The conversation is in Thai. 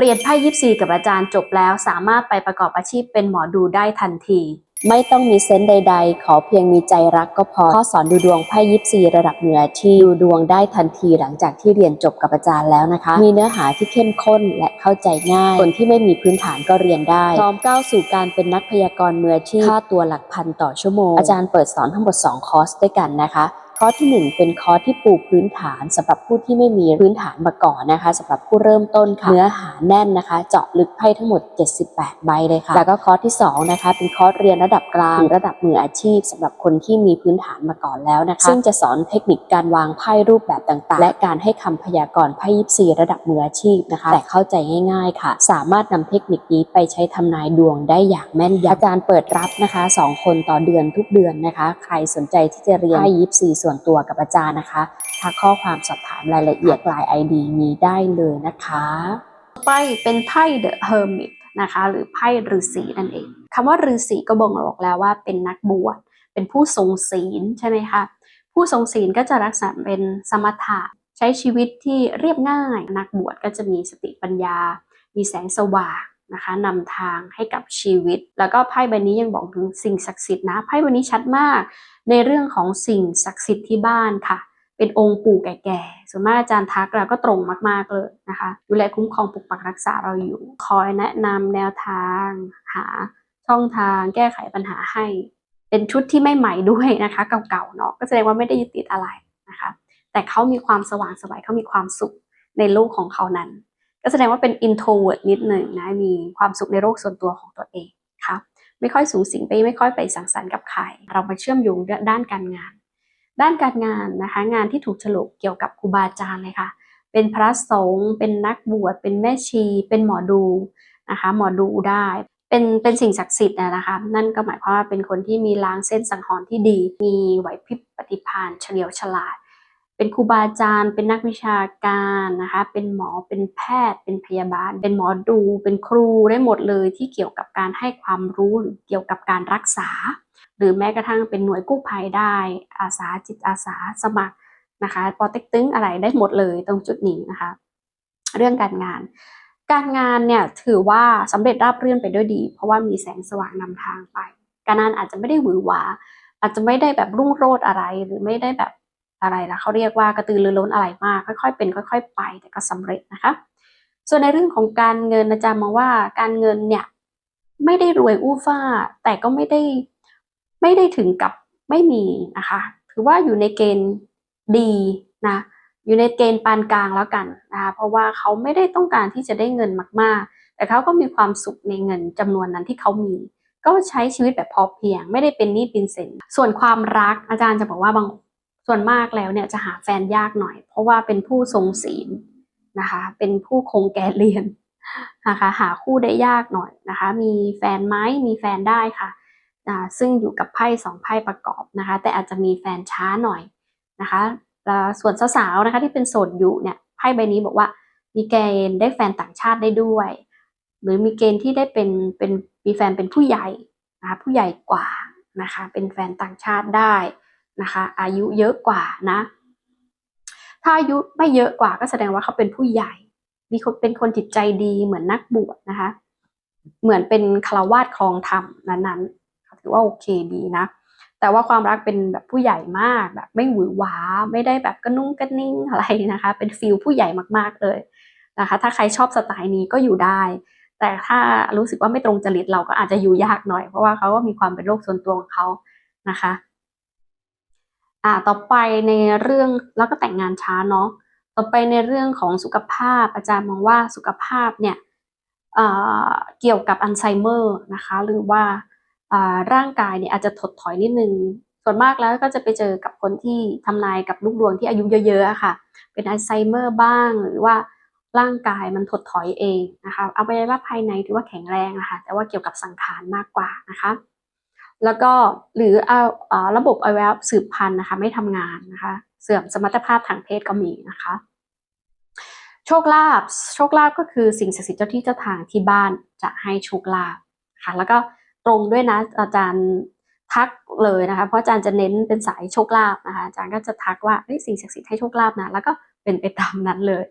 เรียนไพ่ยิปซีกับอาจารย์จบแล้วสามารถไปประกอบอาชีพเป็นหมอดูได้ทันที ไม่ต้องมีเซนส์ใด ๆ ขอเพียงมีใจรักก็พอข้อสอนดูดวงไพ่ยิปซีระดับมืออาชีพดูดวงได้ทันทีหลังจากที่เรียนจบกับอาจารย์แล้วนะคะ มีเนื้อหาที่เข้มข้นและเข้าใจง่าย คนที่ไม่มีพื้นฐานก็เรียนได้พร้อมก้าวสู่การเป็นนักพยากรณ์มืออาชีพค่าตัวหลักพันต่อชั่วโมงอาจารย์เปิดสอนทั้งหมด 2 คอร์สด้วยกันนะคะ คอร์สที่ 1 เป็นคอร์สที่ปูพื้นฐานสำหรับผู้ที่ไม่มีพื้นฐานมาก่อนนะคะสำหรับผู้เริ่มต้นค่ะเนื้อหาแน่นนะคะ เจาะลึกไพ่ทั้งหมด 78 ใบเลยค่ะ แล้วก็คอร์สที่2นะคะเป็นคอร์สเรียนระดับกลางระดับมืออาชีพสำหรับคนที่มีพื้นฐานมาก่อนแล้วนะคะ ซึ่งจะสอนเทคนิคการวางไพ่รูปแบบต่างๆ และการให้คำพยากรณ์ไพ่ยิปซีระดับมืออาชีพนะคะ แต่เข้าใจง่ายๆค่ะ สามารถนำเทคนิคนี้ไปใช้ทำนายดวงได้อย่างแม่นยำอาจารย์เปิดรับนะคะ 2 คนต่อเดือนทุกเดือนนะคะ ใครสนใจที่จะเรียนไพ่ยิปซีส่วนวนตัวกับอาจารย์นะคะทักข้อความสอบถามรายละเอียดลาย ID นี้ได้เลยนะคะไปเป็นไพ่เดอะเฮอร์มิตนะคะหรือไพ่ฤาษีนั่นเองคำว่าฤาษีก็บ่งบอกแล้วว่าเป็นนักบวชเป็นผู้ทรงศีลใช่ไหมคะผู้ทรงศีลก็จะรักษาเป็นสมถะใช้ชีวิตที่เรียบง่าย นักบวชก็จะมีสติปัญญา มีแสงสว่าง นะคะนำทางให้กับชีวิต แล้วก็ไพ่ใบนี้ยังบอกถึงสิ่งศักดิ์สิทธิ์นะไพ่ใบนี้ชัดมาก ในเรื่องของสิ่งศักดิ์สิทธิ์ที่บ้านค่ะ เป็นองค์ปู่แก่ๆส่วนมากอาจารย์ทักเราก็ตรงมากๆเลยนะคะดูแลคุ้มครองปกปักรักษาเราอยู่ คอยแนะนำแนวทาง หาช่องทางแก้ไขปัญหาให้ เป็นชุดที่ไม่ใหม่ด้วยนะคะเก่าๆเนาะก็แสดงว่าไม่ได้ยึดติดอะไรนะคะ แต่เขามีความสว่างไสวัยเขามีความสุขในโลกของเขานั้น ก็แสดงว่าเป็น introvert นิดหนึ่งนะ มีความสุขในโลกส่วนตัวของตัวเองค่ะไม่ค่อยสูงสิงไปไม่ค่อยไปสังสรรค์กับใคร เรามาเชื่อมโยงด้านการงาน ด้านการงานนะคะ งานที่ถูกฉลกเกี่ยวกับครูบาอาจารย์เลยค่ะ เป็นพระสงฆ์เป็นนักบวชเป็นแม่ชี เป็นหมอดูนะคะหมอดูได้เป็นเป็นสิ่งศักดิ์สิทธิ์นะคะ นั่นก็หมายความว่าเป็นคนที่มีล้างเส้นสังหรณ์ที่ดี มีไหวพริบปฏิภาณเฉลียวฉลาด เป็นครูบาอาจารย์ เป็นนักวิชาการนะคะ เป็นหมอ เป็นแพทย์ เป็นพยาบาล เป็นหมอดู เป็นครูได้หมดเลยที่เกี่ยวกับการให้ความรู้หรือเกี่ยวกับการรักษา หรือแม้กระทั่งเป็นหน่วยกู้ภัยได้ อาสาจิตอาสาสมัครนะคะปอเต็กตึงอะไรได้หมดเลยตรงจุดนี้นะคะ เรื่องการงาน การงานเนี่ยถือว่าสำเร็จราบรื่นไปด้วยดี เพราะว่ามีแสงสว่างนำทางไป การงานอาจจะไม่ได้หวือหวาอาจจะไม่ได้แบบรุ่งโรจน์อะไรหรือไม่ได้แบบ อะไรละเขาเรียกว่ากระตือรือร้นอะไรมาก ค่อยๆ เป็น ค่อย ๆ ไป แต่ก็สำเร็จนะคะ ส่วนในเรื่องของการเงินอาจารย์มองว่าการเงินเนี่ยไม่ได้รวยอู้ฟ้า แต่ก็ไม่ได้ไม่ได้ถึงกับไม่มีนะคะ ถือว่าอยู่ในเกณฑ์ดีนะอยู่ในเกณฑ์ปานกลางแล้วกันนะคะเพราะว่าเขาไม่ได้ต้องการที่จะได้เงินมากๆ แต่เขาก็มีความสุขในเงินจำนวนนั้นที่เขามีก็ใช้ชีวิตแบบพอเพียง ไม่ได้เป็นหนี้เป็นสินส่วนความรักอาจารย์จะบอกว่าบาง ส่วนมากแล้วเนี่ยจะหาแฟนยากหน่อย เพราะว่าเป็นผู้ทรงศีลนะคะ เป็นผู้คงแก่เรียนนะคะหาคู่ได้ยากหน่อยนะคะ มีแฟนไหมมีแฟนได้ค่ะซึ่งอยู่กับไพ่สองไพ่ประกอบนะคะ แต่อาจจะมีแฟนช้าหน่อยนะคะส่วนสาวๆนะคะที่เป็นโสดอยู่เนี่ยไพ่ใบนี้บอกว่ามีเกณฑ์ได้แฟนต่างชาติได้ด้วย หรือมีเกณฑ์ที่ได้เป็นเป็นมีแฟนเป็นผู้ใหญ่นะคะผู้ใหญ่กว่านะคะเป็นแฟนต่างชาติได้ นะคะ อายุเยอะกว่านะ ถ้าอายุไม่เยอะกว่าก็แสดงว่าเขาเป็นผู้ใหญ่ มีคนเป็นคนจิตใจดีเหมือนนักบวชนะคะ เหมือนเป็นคารวาสครองธรรมนั้นๆถือว่าโอเคดีนะ แต่ว่าความรักเป็นแบบผู้ใหญ่มากแบบไม่หวือหวาไม่ได้แบบกระนุ่งกระนิ่งอะไรนะคะ เป็นฟิลผู้ใหญ่มากๆเลยนะคะ ถ้าใครชอบสไตล์นี้ก็อยู่ได้แต่ถ้ารู้สึกว่าไม่ตรงจริตเราก็อาจจะอยู่ยากหน่อย เพราะว่าเขาก็มีความเป็นโลกส่วนตัวของเขานะคะ อ่าต่อไปในเรื่องแล้วก็แต่งงานช้าเนาะต่อไปในเรื่องของสุขภาพ อาจารย์มองว่าสุขภาพเนี่ยเกี่ยวกับอัลไซเมอร์นะคะหรือว่าร่างกายเนี่ยอาจจะถดถอยนิดนึงส่วนมากแล้วก็จะไปเจอกับคนที่ทำนายกับลูกดวงที่อายุเยอะๆค่ะ เป็นอัลไซเมอร์บ้าง หรือว่าร่างกายมันถดถอยเองนะคะเอาไปว่าภายในถือว่าแข็งแรงนะคะแต่ว่าเกี่ยวกับสังขารมากกว่านะคะ แล้วก็หรือเอาระบบอวัยวะสืบพันธุ์นะคะ ไม่ทำงานนะคะ เสื่อมสมรรถภาพทางเพศก็มีนะคะ โชคลาภโชคลาภก็คือสิ่งศักดิ์สิทธิ์เจ้าที่เจ้าทางที่บ้านจะให้โชคลาภค่ะ แล้วก็ตรงด้วยนะอาจารย์ทักเลยนะคะ เพราะอาจารย์จะเน้นเป็นสายโชคลาภนะคะอาจารย์ก็จะทักว่าสิ่งศักดิ์สิทธิ์ให้โชคลาภนะแล้วก็เป็นไปตามนั้นเลย